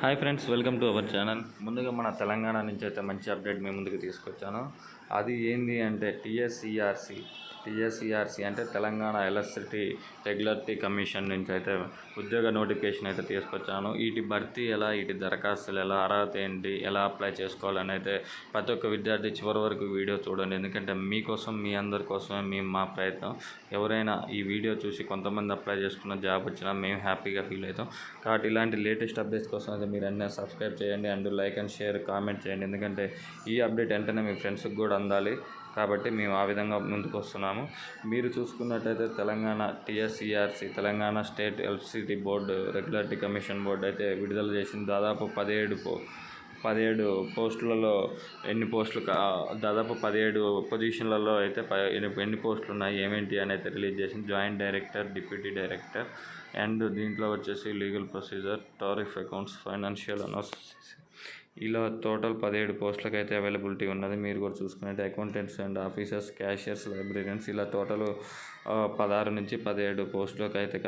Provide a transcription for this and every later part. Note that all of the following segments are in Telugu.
Hi friends welcome to our channel. ముందుగా మన తెలంగాణ నుంచి అయితే మంచి అప్డేట్ మేము ముందుకు తీసుకొచ్చాను. అది ఏంది అంటే టీఎస్ఈఆర్సి టీఎస్ఈఆర్సి అంటే తెలంగాణ ఎలక్ట్రిసిటీ రెగ్యులరిటీ కమిషన్ నుంచి అయితే ఉద్యోగ నోటిఫికేషన్ అయితే తీసుకొచ్చాను. వీటి భర్తీ ఎలా వీటి దరఖాస్తులు ఎలా అర్హత ఏంటి ఎలా అప్లై చేసుకోవాలని అయితే ప్రతి ఒక్క విద్యార్థి చివరి వరకు వీడియో చూడండి. ఎందుకంటే మీకోసం మీ అందరి కోసమే మేము మా ప్రయత్నం. ఎవరైనా ఈ వీడియో చూసి కొంతమంది అప్లై చేసుకున్న జాబ్ వచ్చినా మేము హ్యాపీగా ఫీల్ అవుతాం. కాబట్టి ఇలాంటి లేటెస్ట్ అప్డేట్స్ కోసం అయితే మీరు అన్నీ సబ్స్క్రైబ్ చేయండి and like and share comment చేయండి. ఎందుకంటే ఈ అప్డేట్ వెంటనే మీ ఫ్రెండ్స్కి కూడా అందాలి. కాబట్టి మేము ఆ విధంగా ముందుకు వస్తున్నాము. మీరు చూసుకున్నట్టయితే Telangana TSERC Telangana state electricity board regulatory commission board అయితే విడుదల చేసింది. దాదాపు పదిహేడు పో పదిహేడు పోస్టులలో ఎన్ని పోస్టులు దాదాపు పదిహేడు పొజిషన్లలో అయితే ప ఎన్ని పోస్టులు ఉన్నాయి ఏమేంటి అని అయితే రిలీజ్ చేసింది. Joint director deputy director and దీంట్లో వచ్చేసి legal procedure tariff accounts financial analysis ఇలా టోటల్ పదిహేడు పోస్టులకు అయితే అవైలబిలిటీ ఉన్నది. మీరు కూడా చూసుకున్నట్టు accountants and officers cashiers librarians ఇలా టోటల్ పదహారు నుంచి పదిహేడు పోస్టులకు అయితే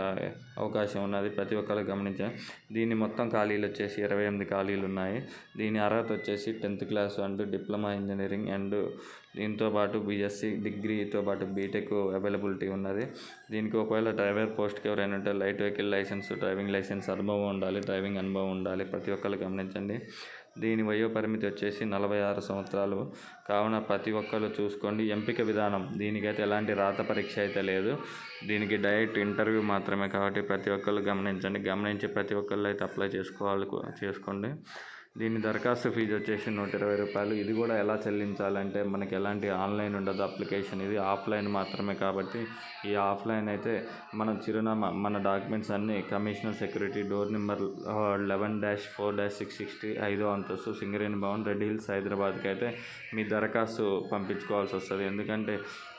అవకాశం ఉన్నది ప్రతి ఒక్కరు గమనించాం దీన్ని మొత్తం ఖాళీలు వచ్చేసి ఇరవై ఎనిమిది ఖాళీలు ఉన్నాయి. దీని అర్హత వచ్చేసి tenth class and diploma engineering and దీంతో పాటు బీఎస్సీ డిగ్రీతో పాటు బీటెక్ అవైలబిలిటీ ఉన్నది. దీనికి ఒకవేళ డ్రైవర్ పోస్ట్కి ఎవరైనా ఉంటే light vehicle licence driving licence అనుభవం ఉండాలి డ్రైవింగ్ అనుభవం ఉండాలి. ప్రతి ఒక్కరు గమనించండి. దీని వయోపరిమితి వచ్చేసి నలభై ఆరు సంవత్సరాలు. కావున ప్రతి ఒక్కరు చూసుకోండి ఎంపిక విధానం. దీనికైతే ఎలాంటి రాత పరీక్ష అయితే లేదు. దీనికి డైరెక్ట్ ఇంటర్వ్యూ మాత్రమే కాబట్టి ప్రతి ఒక్కరు గమనించండి. గమనించి ప్రతి ఒక్కళ్ళు అయితే అప్లై చేసుకోవాలి చేసుకోండి. దీని దరఖాస్తు ఫీజు వచ్చేసి నూట ఇరవై రూపాయలు. ఇది కూడా ఎలా చెల్లించాలంటే మనకి ఎలాంటి ఆన్లైన్ ఉండదు అప్లికేషన్. ఇది ఆఫ్లైన్ మాత్రమే కాబట్టి ఈ ఆఫ్లైన్ అయితే మన చిరునామా మన డాక్యుమెంట్స్ అన్నీ commissioner security door number eleven dash four dash six sixty ఐదో అంతస్తు సింగరేణి భవన్ రెడ్ హిల్స్ హైదరాబాద్కి అయితే మీ దరఖాస్తు పంపించుకోవాల్సి వస్తుంది. ఎందుకంటే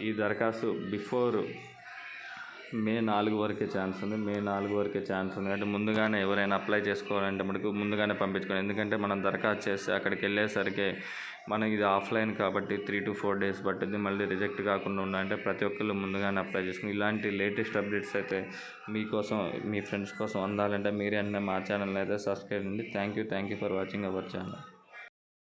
ఈ దరఖాస్తు బిఫోర్ మే నాలుగు వరకే ఛాన్స్ ఉంది. మే నాలుగు వరకే ఛాన్స్ ఉంది. అంటే ముందుగానే ఎవరైనా అప్లై చేసుకోవాలంటే మనకు ముందుగానే పంపించుకోవాలి ఎందుకంటే మనం దరఖాస్తు చేస్తే అక్కడికి వెళ్ళేసరికి మనం ఇది ఆఫ్లైన్ కాబట్టి త్రీ టు ఫోర్ డేస్ పట్టింది మళ్ళీ రిజెక్ట్ కాకుండా ఉండాలంటే ప్రతి ఒక్కళ్ళు ముందుగానే అప్లై చేసుకుని ఇలాంటి లేటెస్ట్ అప్డేట్స్ అయితే మీకోసం మీ ఫ్రెండ్స్ కోసం అందాలంటే మీరే అన్న మా ఛానల్ అయితే సబ్స్క్రైబ్ అండి thank you thank you for watching our channel